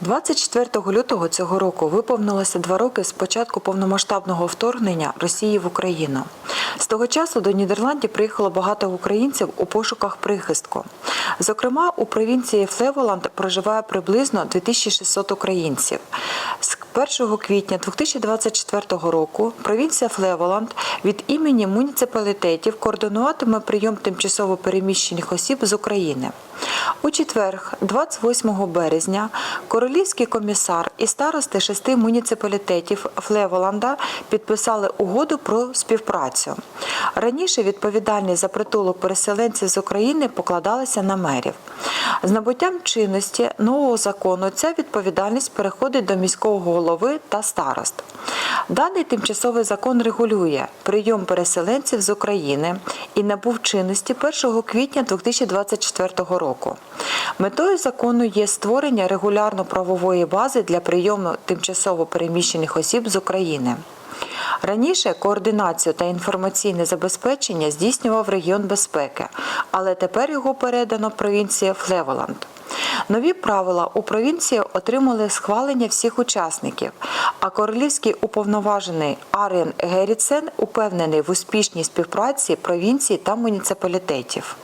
24 лютого цього року виповнилося два роки з початку повномасштабного вторгнення Росії в Україну. З того часу до Нідерландів приїхало багато українців у пошуках прихистку. Зокрема, у провінції Флеволанд проживає приблизно 2600 українців. З 1 квітня 2024 року провінція Флеволанд від імені муніципалітетів координуватиме прийом тимчасово переміщених осіб з України. У четвер, 28 березня, королівський комісар і старости шести муніципалітетів Флеволанда підписали угоду про співпрацю. Раніше відповідальність за притулок переселенців з України покладалася на мерів. З набуттям чинності нового закону ця відповідальність переходить до міського голови та старост. Даний тимчасовий закон регулює прийом переселенців з України і набув чинності 1 квітня 2024 року. Метою закону є створення регулярно-правової бази для прийому тимчасово переміщених осіб з України. Раніше координацію та інформаційне забезпечення здійснював регіон безпеки, але тепер його передано провінції Флеволанд. Нові правила у провінції отримали схвалення всіх учасників, а королівський уповноважений Арен Геріцен упевнений в успішній співпраці провінцій та муніципалітетів.